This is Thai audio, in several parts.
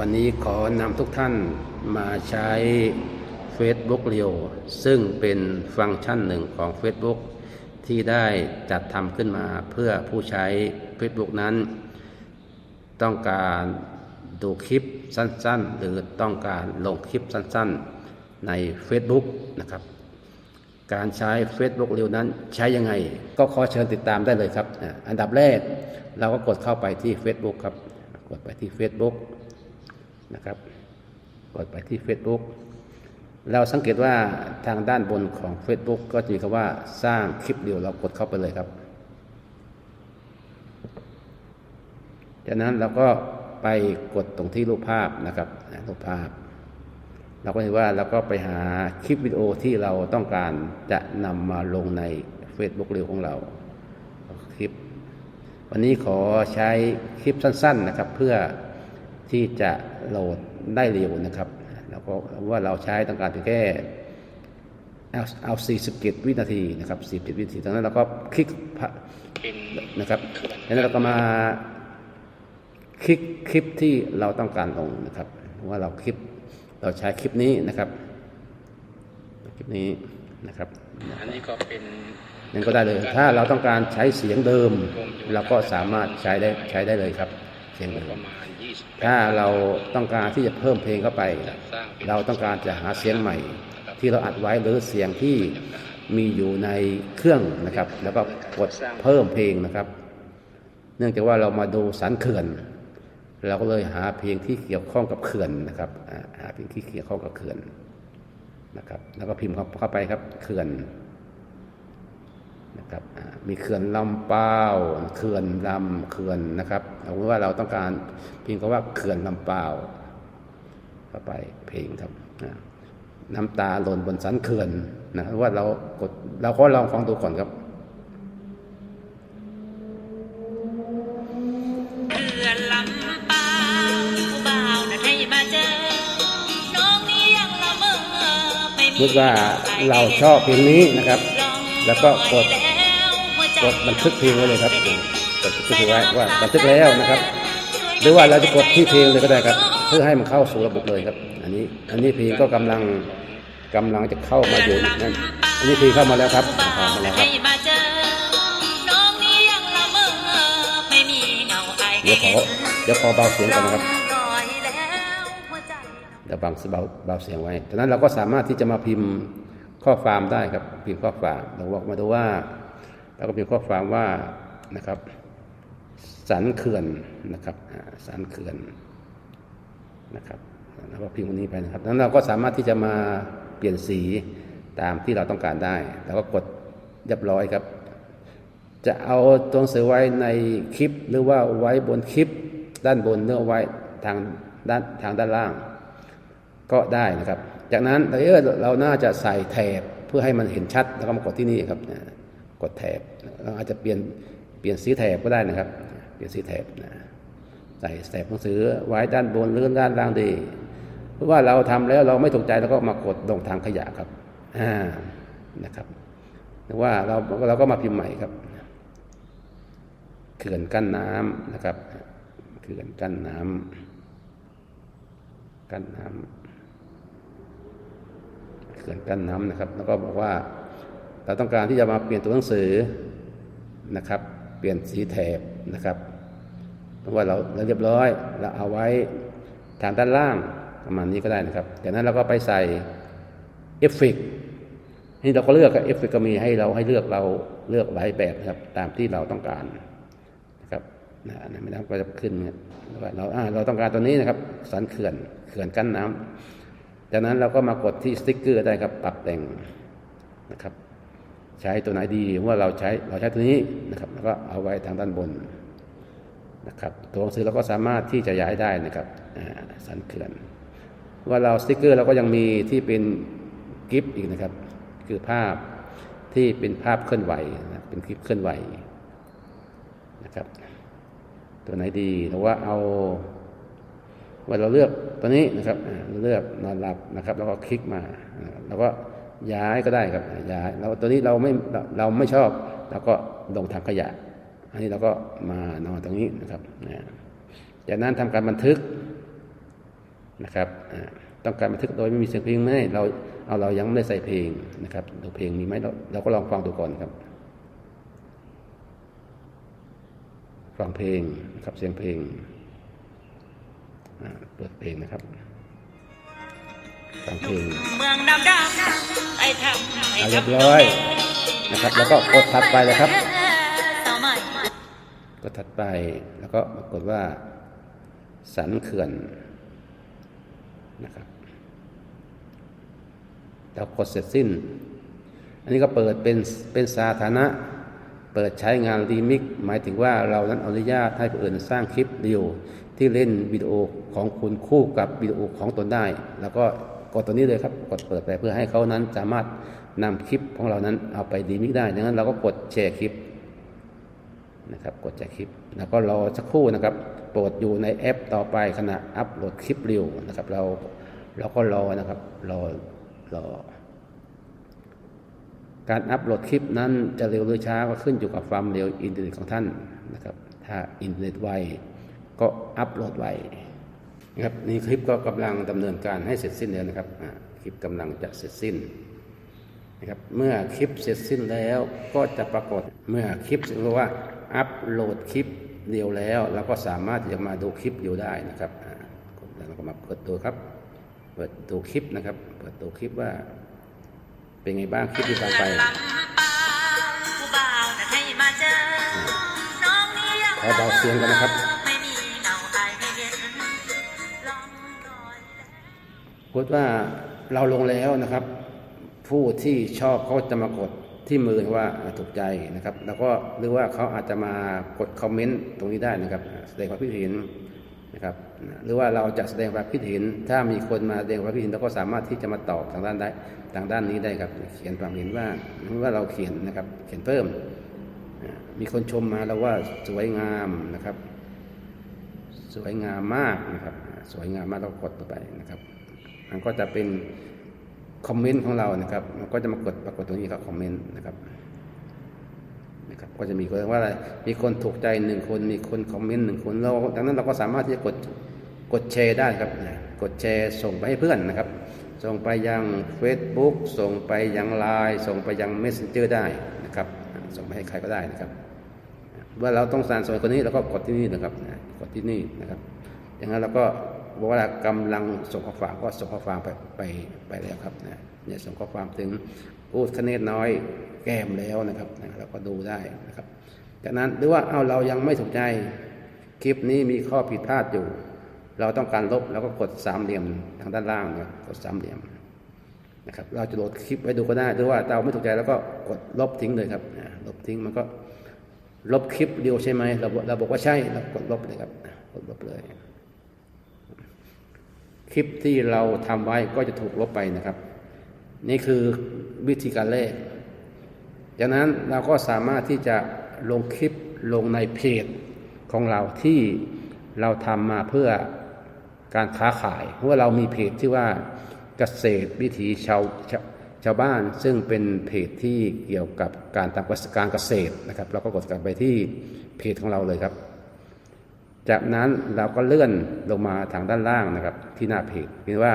วันนี้ขอนำทุกท่านมาใช้ Facebook เรียวซึ่งเป็นฟังก์ชันหนึ่งของ Facebook ที่ได้จัดทำขึ้นมาเพื่อผู้ใช้ Facebook นั้น ต้องการดูคลิปสั้นๆ หรือต้องการลงคลิปสั้นๆใน Facebook นะครับ การใช้ Facebook เร็วนั้นใช้ยังไง ก็ขอเชิญติดตามได้เลยครับ อันดับแรกเราก็กดเข้าไปที่ Facebook ครับ กดไปที่ Facebook นะครับกดไปที่ Facebook เราสังเกตว่าทางด้านบนของ Facebook ก็จะมีคำว่าสร้างคลิปเดียวเรากดเข้าไปเลยครับ จากนั้นเราก็ไปกดตรงที่รูปภาพนะครับรูปภาพ เราก็เห็นว่าเราก็ไปหาคลิปวิดีโอที่เราต้องการจะนำมาลงใน Facebook เร็วของเราคลิป วันนี้ขอใช้คลิปสั้น ๆนะครับ เพื่อ ที่จะโหลดได้เร็วนะครับ แล้วก็ว่าเราใช้ต้องการเพียงแค่เอาเอา47วินาทีนะครับ47วินาทีจากนั้นเราก็คลิกพะเป็นนะครับจากนั้นเราก็มาคลิกคลิปที่เราต้องการลงนะครับ ว่าเราคลิปเราใช้คลิปนี้นะครับ คลิปนี้นะครับ อันนี้ก็เป็นนั่นก็ได้เลย ถ้าเราต้องการใช้เสียงเดิม เราก็สามารถใช้ได้ใช้ได้เลยครับ เสียงเดิปมระมาณ20 ถ้าเราต้องการที่จะเพิ่มเพลงเข้าไป เราต้องการจะหาเสียงใหม่ ที่เราอัดไว้หรือเสียงที่มีอยู่ในเครื่องนะครับ แล้วก็กดเพิ่มเพลงนะครับ เนื่องจากว่าเรามาดูสันเขื่อน เราก็เลยหาเพลงที่เกี่ยวข้องกับเขื่อนนะครับหาเพลงที่เกี่ยวข้องกับเขื่อนนะครับ แล้วก็พิมพ์เข้าไปครับเขื่อน นะครับอ่ามีเขื่อนลำเปาวเขื่อนลำเขื่อนนะครับเอาเป็นว่าเราต้องการพิมพ์คำว่าเขื่อนลำเปาวเข้าไปเพลงครับอ่าน้ำตาหล่นบนสันเขื่อนนะว่าเรากดเราก็ลองฟังดูก่อนครับเขื่อนลำปาวผู้บ่าวนั้นให้มาเจอน้องนี้ยังละเมอไม่มีพูดว่าเราชอบเพลงนี้นะครับ แล้วก็กด กดบันทึกเพลงไว้เลยครับกดบันทึกไว้ว่าบันทึกแล้วนะครับ หรือว่าเราจะกดที่เพลงเลยก็ได้ครับ เพื่อให้มันเข้าสู่ระบบเลยครับ อันนี้อันนี้เพลงก็กำลังกำลังจะเข้ามาอยู่นั่นอันนี้เพลงเข้ามาแล้วครับเข้ามาแล้วครับให้มาเจอน้องนี้ยังละเมอไม่มีเงาอายเดี๋ยวขอเดี๋ยวขอเบาเสียงก่อนนะครับรอยแล้วหัวใจเดี๋ยวบังเบาเบาเสียงไว้จากนั้นเราก็สามารถที่จะมาพิมพ์ข้อความได้ครับพิมพ์ข้อความเราบอกมาดูว่า เราก็พิมพ์ข้อความว่านะครับสันเขื่อนนะครับสันเขื่อนนะครับแล้วก็พิมพ์วันนี้ไปนะครับนั้นเราก็สามารถที่จะมาเปลี่ยนสีตามที่เราต้องการได้ แล้วก็กดเรียบร้อยครับ จะเอาตัวหนังสือไว้ในคลิปหรือว่าไว้บนคลิปด้านบนเนื้อไว้ทางด้านทางด้านล่าง ก็ได้นะครับ จากนั้นเราเออเราน่าจะใส่แถบเพื่อให้มันเห็นชัดแล้วก็มากดที่นี่ครับนะ กดแถบเราอาจจะเปลี่ยนเปลี่ยนสีแถบก็ได้นะครับ เปลี่ยนสีแถบนะใส่แถบหนังสือไว้ด้านบนหรือด้านล่างดี เพราะว่าเราทำแล้วเราไม่ถูกใจเราก็มากดลงทางขยะครับอ่านะครับหรือว่าเราเราก็มาพิมพ์ใหม่ครับเขื่อนกั้นน้ำนะครับเขื่อนกั้นน้ำกั้นน้ำเขื่อนกั้นน้ำนะครับ แล้วก็บอกว่า เราต้องการที่จะมาเปลี่ยนตัวหนังสือนะครับ เปลี่ยนสีแถบนะครับเพราะว่าเราเราเรียบร้อยเราเอาไว้ทางด้านล่างประมาณนี้ก็ได้นะครับจากนั้นเราก็ไปใส่เอฟเฟกต์นี่เราก็เลือกเอฟเฟกต์ก็มีให้เราให้เลือกเราเลือกหลายแบบนะครับ ตามที่เราต้องการนะครับนะอันนั้นไม่ได้ก็จะขึ้นเนี่ยว่าเราเราต้องการตัวนี้นะครับ สันเขื่อนเขื่อนกั้นน้ำจากนั้นเราก็มากดที่สติ๊กเกอร์ได้ครับปรับแต่งนะครับ ใช้ตัวไหนดีว่าเราใช้เราใช้ตัวนี้นะครับ แล้วก็เอาไว้ทางด้านบนนะครับ ตัวหนังสือเราก็สามารถที่จะย้ายได้นะครับสันเขื่อน ว่าเราสติกเกอร์เราก็ยังมีที่เป็นกิฟต์อีกนะครับ คือภาพที่เป็นภาพเคลื่อนไหวนะเป็นคลิปเคลื่อนไหวนะครับ ตัวไหนดีหรือว่าเอาว่าเราเลือกตัวนี้นะครับเราเลือกนอนหลับนะครับ แล้วก็คลิกมาแล้วก็ ย้ายก็ได้ครับย้ายแล้วตัวนี้เราไม่เราไม่ชอบเราก็ลงทางขยะ อันนี้เราก็มานอนตรงนี้นะครับนะจากนั้นทำการบันทึกนะครับต้องการบันทึกโดยไม่มีเสียงเพลงไหมเราเอาเรายังไม่ได้ใส่เพลงนะครับดูเพลงมีไหมเราเราก็ลองฟังดูก่อนครับฟังเพลงนะครับเสียงเพลงเปิดเพลงนะครับ ฟังเพลงเมืองดำดำไอ้ทำไอ้เอาเรียบทำร้อยนะครับ แล้วก็กดถัดไปเลยครับสาวใหม่กดถัดไปแล้วก็ปรากฏว่า สันเขื่อนนะครับแล้วกดเสร็จสิ้น อันนี้ก็เปิดเป็นเป็นสาธารณะ เปิดใช้งานรีมิกหมายถึงว่าเรานั้นอนุญาตให้ผู้อื่นสร้างคลิปวิดีโอที่เล่นวิดีโอของคุณคู่กับวิดีโอของตนได้ แล้วก็ กดตัวนี้เลยครับ กดเปิดไปเพื่อให้เขานั้นสามารถนำคลิปของเรานั้นเอาไปรีมิกได้ดังนั้นเราก็กดแชร์คลิปนะครับ กดจากคลิป แล้วก็รอสักครู่นะครับ โปรดอยู่ในแอปต่อไปขณะอัปโหลดคลิปเร็วนะครับ เราเราก็รอนะครับ รอรอ การอัปโหลดคลิปนั้นจะเร็วหรือช้าก็ขึ้นอยู่กับความเร็วอินเทอร์เน็ตของท่านนะครับ ถ้าอินเทอร์เน็ตไวก็อัปโหลดไว นะครับนี่คลิปก็กำลังดำเนินการให้เสร็จสิ้นแล้วนะครับอ่าคลิปกำลังจะเสร็จสิ้นนะครับเมื่อคลิปเสร็จสิ้นแล้วก็จะปรากฏเมื่อคลิปเรียกว่าอัปโหลดคลิปเดียวแล้วเราก็สามารถที่จะมาดูคลิปเดียวได้นะครับอ่ากดแล้วเราก็มาเปิดดูครับเปิดดูคลิปนะครับเปิดดูคลิปว่า เป็นไงบ้างคลิปที่ฟังไปลำปางผู้บ่าวน่ะให้มาเจอน้องนี่ยังขอเบาเสียงกันนะครับ พูดว่าเราลงแล้วนะครับ ผู้ที่ชอบเขาจะมากดที่มือว่าถูกใจนะครับ แล้วก็หรือว่าเขาอาจจะมากดคอมเมนต์ตรงนี้ได้นะครับ แสดงความคิดเห็นนะครับ หรือว่าเราจะแสดงความคิดเห็น ถ้ามีคนมาแสดงความคิดเห็นเราก็สามารถที่จะมาตอบทางด้านได้ทางด้านนี้ได้ครับ เขียนความเห็นว่าหรือว่าเราเขียนนะครับ เขียนเพิ่ม มีคนชมมาแล้วว่าสวยงามนะครับ สวยงามมากนะครับ สวยงามมากเรากดต่อไปนะครับ มันก็จะเป็นคอมเมนต์ของเรานะครับ มันก็จะมากดปรากฏตรงนี้ครับคอมเมนต์นะครับนะครับ ก็จะมีคนว่าอะไร มีคนถูกใจหนึ่งคน มีคนคอมเมนต์หนึ่งคน เราดังนั้นเราก็สามารถที่จะกดกดแชร์ได้ครับ กดแชร์ส่งไปให้เพื่อนนะครับ ส่งไปยัง Facebook ส่งไปยังไลน์ส่งไปยัง Messenger ได้นะครับ ส่งไปให้ใครก็ได้นะครับ ว่าเราต้องสารส่งคนนี้เราก็กดที่นี่นะครับ กดที่นี่นะครับ อย่างนั้นเราก็ บอกว่ากำลังส่งข้อความก็ส่งข้อความไปไปไปแล้วครับนะเนี่ยส่งข้อความถึงพูดคเนตน้อยแก้มแล้วนะครับนะเราก็ดูได้นะครับจากนั้นหรือว่าเอาเรายังไม่ถูกใจคลิปนี้มีข้อผิดพลาดอยู่ เราต้องการลบเราก็กดสามเหลี่ยมทางด้านล่างนะครับกดสามเหลี่ยมนะครับเราจะโหลดคลิปไว้ดูก็ได้หรือว่าเราไม่ถูกใจแล้วก็กดลบทิ้งเลยครับลบทิ้งมันก็ลบคลิปเดียวใช่ไหมเราเราบอกว่าใช่เรากดลบเลยครับกดลบเลย ลิปที่เราทำไว้ก็จะถูกลบไปนะครับ นี่คือวิธีการแรกจากนั้นเราก็สามารถที่จะลงคลิปลงในเพจของเราที่เราทำมาเพื่อการค้าขาย เพราะว่าเรามีเพจที่ว่าเกษตรวิถีชาวชาวชาวบ้านซึ่งเป็นเพจที่เกี่ยวกับการทำการเกษตรนะครับ เราก็กดกลับไปที่เพจของเราเลยครับ จากนั้นเราก็เลื่อนลงมาทางด้านล่างนะครับ ที่หน้าเพจเห็นว่า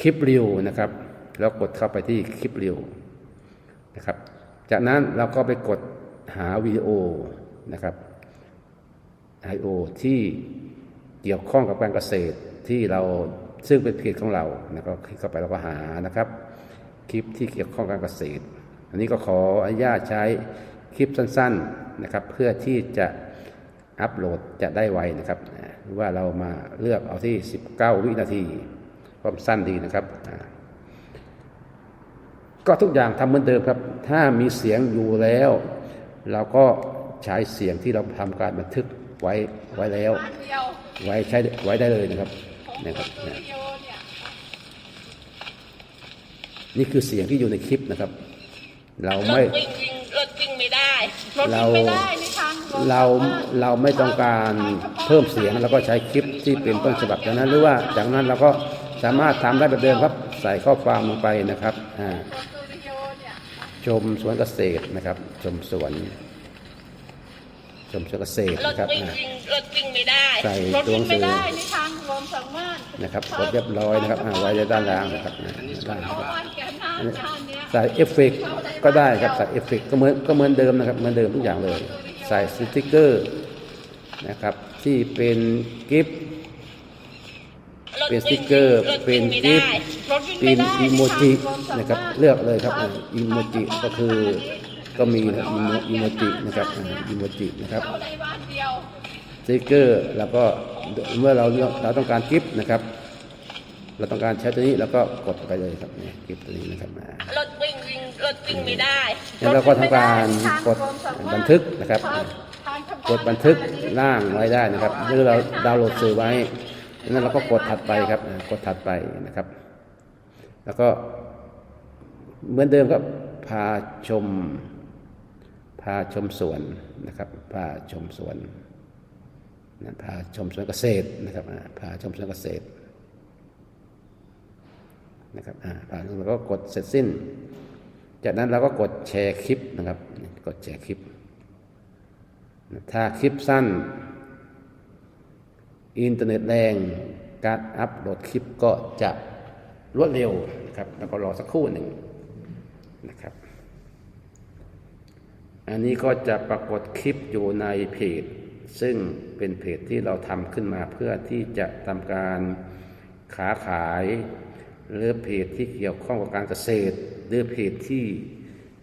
คลิปรีวนะครับ แล้วกดเข้าไปที่คลิปรีวนะครับ จากนั้นเราก็ไปกดหาวิดีโอนะครับวิดีโอที่เกี่ยวข้องกับการเกษตรที่เราซึ่งเป็นเพจของเรานะก็คลิกเข้าไปเราก็หานะครับ คลิปที่เกี่ยวข้องกับการเกษตร อันนี้ก็ขออนุญาตใช้คลิปสั้น ๆนะครับ เพื่อที่จะ อัปโหลดจะได้ไวนะครับหรือว่าเรามาเลือกเอาที่ 19 วินาทีความสั้นดีนะครับ ก็ทุกอย่างทำเหมือนเดิมครับ ถ้ามีเสียงอยู่แล้ว เราก็ใช้เสียงที่เราทำการบันทึกไว้ไว้แล้ว ไว้ใช้ไว้ได้เลยนะครับนะครับนี่คือเสียงที่อยู่ในคลิปนะครับ เราไม่รถวิ่งวิ่งรถวิ่งไม่ได้รถเราวิ่งไม่ได้นี่ทางลง เราสมถเราไม่ต้องการเพิ่มเสียงเราก็ใช้คลิปที่เป็นต้นฉบับจากนั้นหรือว่าจากนั้นเราก็สามารถทำได้แบบเดิมครับใส่ข้อความลงไปนะครับอ่าสตูดิโอเนี่ยชมสวนเกษตรนะครับ ชมสวนชมสวนเกษตรรถนะครับวิ่งอ่าวิ่งรถวิ่งไม่ได้ใส่รถตัวหนัวิ่งงสือไม่ได้นี่ทางลงสามารถนะครับกดเรียบร้อยนะครับอ่าไว้ในด้านล่างนะครับนะด้านล่างเอานะครับวันแกนหน้าชาติเนี้ยใส่เอฟเฟกต์ก็ได้ครับใส่เอฟเฟกต์ก็เหมือนก็เหมือนเดิมนะครับเหมือนเดิมทุกอย่างเลย ใส่สติกเกอร์นะครับที่เป็นกิฟต์เป็นสติกเกอร์ เป็นกิฟต์เป็นอีโมจินะครับเลือกเลยครับอีโมจิก็คือก็มีนะอีโมจินะครับอีโมจินะครับสติกเกอร์แล้วก็เมื่อเราเราต้องการกิฟต์นะครับ เราต้องการใช้ตัวนี้แล้วก็กดไปเลยครับเนี่ยกิฟต์ตัวนี้นะครับ ถวิ่งวิ่งรถวิ่งไม่ได้แล้วเราก็ทำการกดบันทึกนะครับ กดบันทึกล่างไว้ได้นะครับหรือเราดาวน์โหลดสื่อไว้นั้นเราก็กดถัดไปครับ กดถัดไปนะครับ แล้วก็เหมือนเดิมครับพาชม พาชมสวนนะครับ พาชมสวนนะพาชมสวนเกษตรนะครับพาชมสวนเกษตรนะครับอ่าพาแล้วก็กดเสร็จสิ้น จากนั้นเราก็กดแชร์คลิปนะครับ กดแชร์คลิป ถ้าคลิปสั้น อินเทอร์เน็ตแรง การอัปโหลดคลิปก็จะรวดเร็วนะครับ แล้วก็รอสักครู่หนึ่งนะครับ อันนี้ก็จะปรากฏคลิปอยู่ในเพจ ซึ่งเป็นเพจที่เราทำขึ้นมาเพื่อที่จะทำการขาขาย หรือเพจที่เกี่ยวข้องกับการเกษตร หรือเพจที่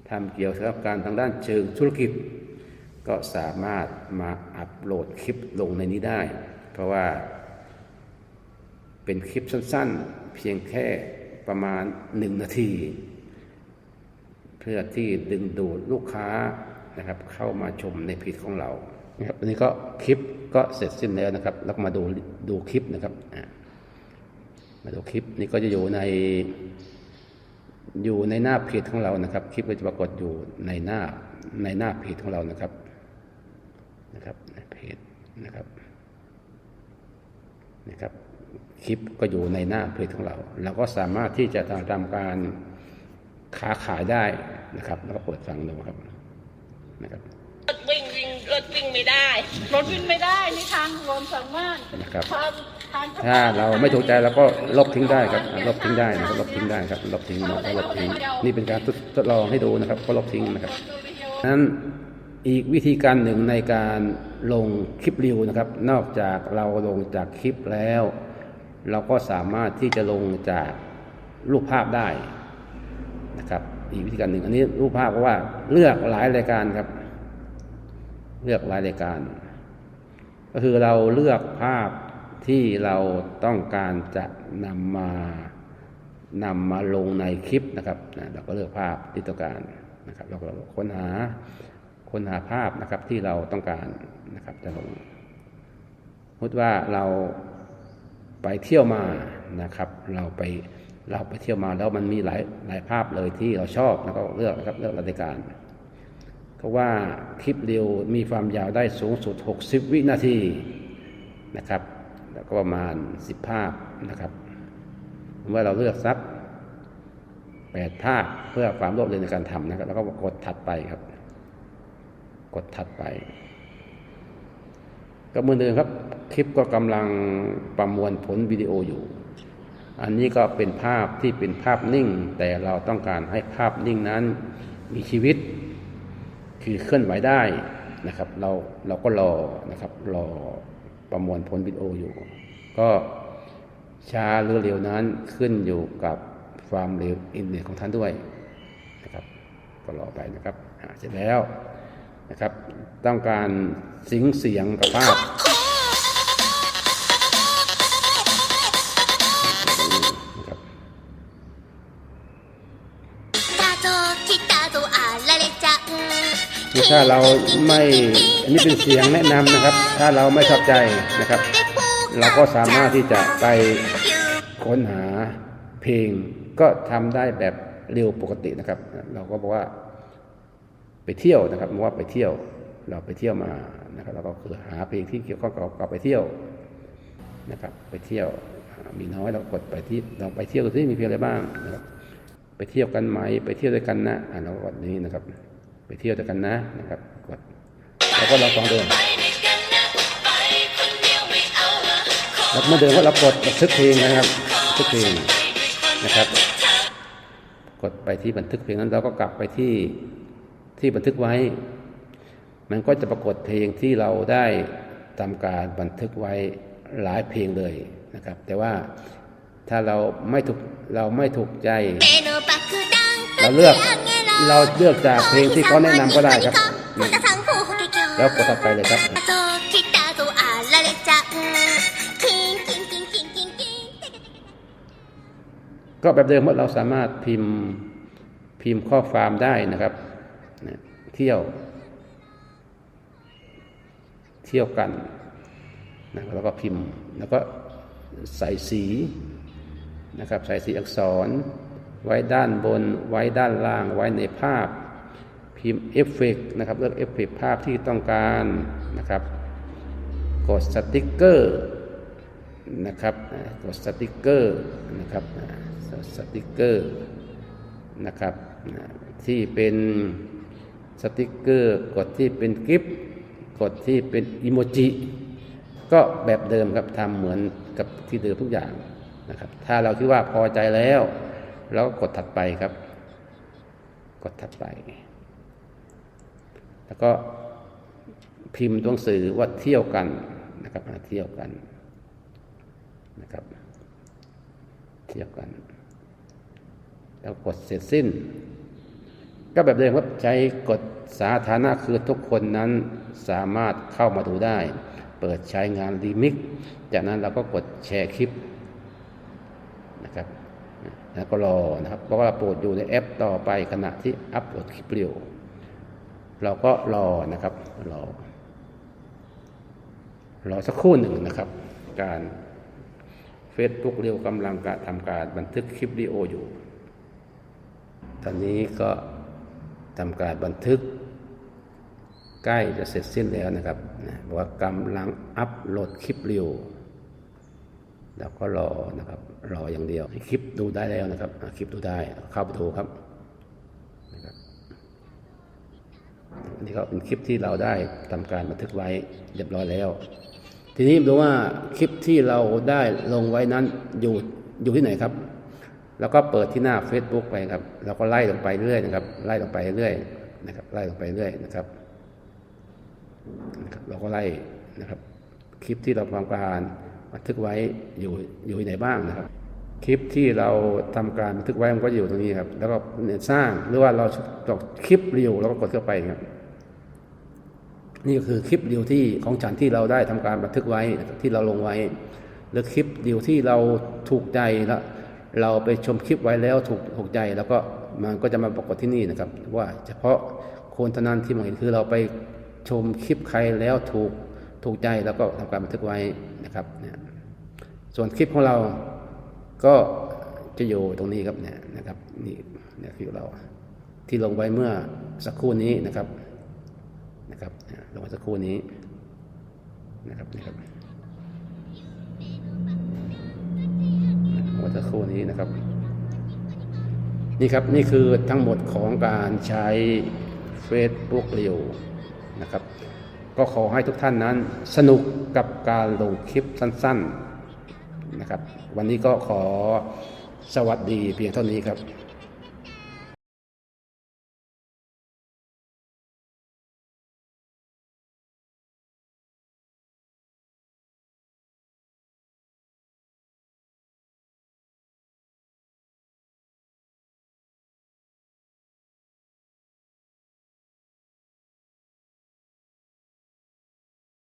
ทำเกี่ยวกับการทางด้านเชิงธุรกิจ ก็สามารถมาอัปโหลดคลิปลงในนี้ได้ เพราะว่าเป็นคลิปสั้นๆ เพียงแค่ประมาณหนึ่งนาที เพื่อที่ดึงดูดลูกค้านะครับเข้ามาชมในเพจของเรานะครับอันนี้ก็คลิปก็เสร็จสิ้นแล้วนะครับ แล้วมาดูดูคลิปนะครับอะ มาดูคลิปนี้ก็จะอยู่ในอยู่ในหน้าเพจของเรานะครับ คลิปก็จะปรากฏอยู่ในหน้าในหน้าเพจของเรานะครับนะครับในเพจนะครับนะครับ คลิปก็อยู่ในหน้าเพจของเราเราก็สามารถที่จะทำการค้าขายได้นะครับ แล้วก็เปิดฟังดูครับนะครับรถวิ่งวิ่งรถวิ่งไม่ได้ รถวิ่งไม่ได้นี่ทางรวมสามารถนะครับ ถ้าเราไม่ถูกใจเราก็ลบทิ้งได้ครับลบทิ้งได้นะครับลบทิ้งได้ครับลบทิ้งนะลบทิ้งนี่เป็นการทดลองให้ดูนะครับก็ลบทิ้งนะครับนั้นอีกวิธีการหนึ่งในการลงคลิปรีวิวนะครับ นอกจากเราลงจากคลิปแล้ว เราก็สามารถที่จะลงจากรูปภาพได้นะครับ อีกวิธีการหนึ่งอันนี้รูปภาพเพราะว่าเลือกหลายรายการครับ เลือกหลายรายการ ก็คือเราเลือกภาพ ที่เราต้องการจะนำมานำมาลงในคลิปนะครับนะเราก็เลือกภาพที่ต้องการนะครับเราก็ค้นหาค้นหาภาพนะครับที่เราต้องการนะครับจะลงสมมติว่าเราไปเที่ยวมานะครับ เราไปเราไปเที่ยวมาแล้วมันมีหลายหลายภาพเลยที่เราชอบแล้วก็เลือกนะครับเลือกรายการก็ว่าคลิปเดียวมีความยาวได้สูงสุด 60 วินาทีนะครับ แล้วก็ประมาณ10ภาพนะครับเมื่อเราเลือกสัก8ภาพเพื่อความรวดเร็วในการทำนะครับ แล้วก็กดถัดไปครับ กดถัดไป ก็มือนเดิมครับ คลิปก็กำลังประมวลผลวิดีโออยู่ อันนี้ก็เป็นภาพที่เป็นภาพนิ่ง แต่เราต้องการให้ภาพนิ่งนั้นมีชีวิต คือเคลื่อนไหวได้นะครับ เราเราก็รอนะครับรอ ประมวลผลวิดีโออยู่ ก็ช้าหรือเร็วนั้นขึ้นอยู่กับความเร็วอินเทอร์เน็ตของท่านด้วยนะครับ ก็รอไปนะครับเสร็จแล้วนะครับ ต้องการสิงเสียงกับภาพ คือถ้าเราไม่อันนี้เป็นเสียงแนะนำนะครับ ถ้าเราไม่ชอบใจนะครับ เราก็สามารถที่จะไปค้นหาเพลงก็ทำได้แบบเร็วปกตินะครับ เราก็บอกว่าไปเที่ยวนะครับบอกว่าไปเที่ยวเราไปเที่ยวมานะครับเราก็คือหาเพลงที่เกี่ยวข้องกับกับไปเที่ยวนะครับ ไปเที่ยวมีน้อยเรากดไปที่เราไปเที่ยวที่มีเพลงอะไรบ้างนะครับไปเที่ยวกันไหมไปเที่ยวด้วยกันนะอ่าเราก็กดนี้นะครับ ไปเที่ยวด้วยกันนะนะครับกดแล้วก็ลองฟังเดินล้วเมื่อเดินก็รับกดบันทึกเพลงนะครับบันทึกเพลงนะครับ กดไปที่บันทึกเพลงนั้นเราก็กลับไปที่ที่บันทึกไว้ มันก็จะปรากฏเพลงที่เราได้ทำการบันทึกไว้หลายเพลงเลยนะครับ แต่ว่าถ้าเราไม่ถูกเราไม่ถูกใจ เราเลือก เราเลือกจากเพลงที่เขาแนะนำก็ได้ครับ แล้วกดต่อไปเลยครับก็แบบเดิมว่าเราสามารถพิมพ์พิมพ์ข้อความได้นะครับ เที่ยว เที่ยวกันนะแล้วก็พิมพ์แล้วก็ใส่สีนะครับ ใส่สีอักษร ไว้ด้านบน ไว้ด้านล่าง ไว้ในภาพ พิมพ์เอฟเฟกต์นะครับ เลือกเอฟเฟกต์ภาพที่ต้องการนะครับ กดสติกเกอร์นะครับ กดสติกเกอร์นะครับสติกเกอร์นะครับ ที่เป็นสติกเกอร์ กดที่เป็นกิฟต์กดที่เป็นอิโมจิก็แบบเดิมครับทำเหมือนกับที่เดิมทุกอย่างนะครับ ถ้าเราคิดว่าพอใจแล้ว เราก็กดถัดไปครับ กดถัดไป แล้วก็พิมพ์ตัวหนังสือว่าเที่ยวกันนะครับเที่ยวกันนะครับ เที่ยวกัน แล้วกดเสร็จสิ้น ก็แบบเดิมครับใช้กดสาธารณะคือทุกคนนั้นสามารถเข้ามาดูได้ เปิดใช้งานรีมิก จากนั้นเราก็กดแชร์คลิป แล้วก็รอนะครับเพราะว่าโปรดอยู่ในแอปต่อไปขณะที่อัปโหลดคลิปเร็วเราก็รอนะครับรอรอสักครู่หนึ่งนะครับ การ Facebook เร็วกำลังการทำการบันทึกคลิปวิดีโออยู่ ตอนนี้ก็ทำการบันทึก ใกล้จะเสร็จสิ้นแล้วนะครับบอกว่ากำลังอัปโหลดคลิปเร็ว แล้วก็รอนะครับรออย่างเดียวคลิปดูได้แล้วนะครับคลิปดูได้เข้าไปดูครับนะครับนี่ก็เป็นคลิปที่เราได้ทำการบันทึกไว้เรียบร้อยแล้ว ทีนี้ดูว่าคลิปที่เราได้ลงไว้นั้นอยู่อยู่ที่ไหนครับ แล้วก็เปิดที่หน้า Facebook ไปครับเราก็ไล่ลงไปเรื่อยนะครับ ไล่ลงไปเรื่อยนะครับ ไล่ลงไปเรื่อยนะครับนะครับเราก็ไล่นะครับ คลิปที่เราทำการ บันทึกไว้อยู่อยู่ที่ไหนบ้างนะครับ คลิปที่เราทำการบันทึกไว้มันก็อยู่ตรงนี้ครับ แล้วก็เนี่ยสร้างหรือว่าเราตกคลิปเรียวเราก็กดเข้าไปครับนี่ก็คือคลิปเดียวที่ของฉันที่เราได้ทำการบันทึกไว้ที่เราลงไว้ หรือคลิปเดียวที่เราถูกใจแล้วเราไปชมคลิปไว้แล้วถูกถูกใจแล้วก็มันก็จะมาปรากฏที่นี่นะครับ ว่าเฉพาะคนเท่านั้นที่มองเห็นคือเราไปชมคลิปใครแล้วถูกถูกใจแล้วก็ทำการบันทึกไว้ นะครับเนี่ยส่วนคลิปของเราก็จะอยู่ตรงนี้ครับเนี่ยนะครับนี่เนี่ยคลิปเราที่ลงไว้เมื่อสักครู่นี้นะครับนะครับลงมาสักครู่นี้นะครับนี่ครับลงมาสักครู่นี้นะครับ นี่ครับนี่คือทั้งหมดของการใช้ Facebook เร็วนะครับ ก็ขอให้ทุกท่านนั้นสนุกกับการลงคลิปสั้น ๆนะครับ วันนี้ก็ขอสวัสดีเพียงเท่านี้ครับ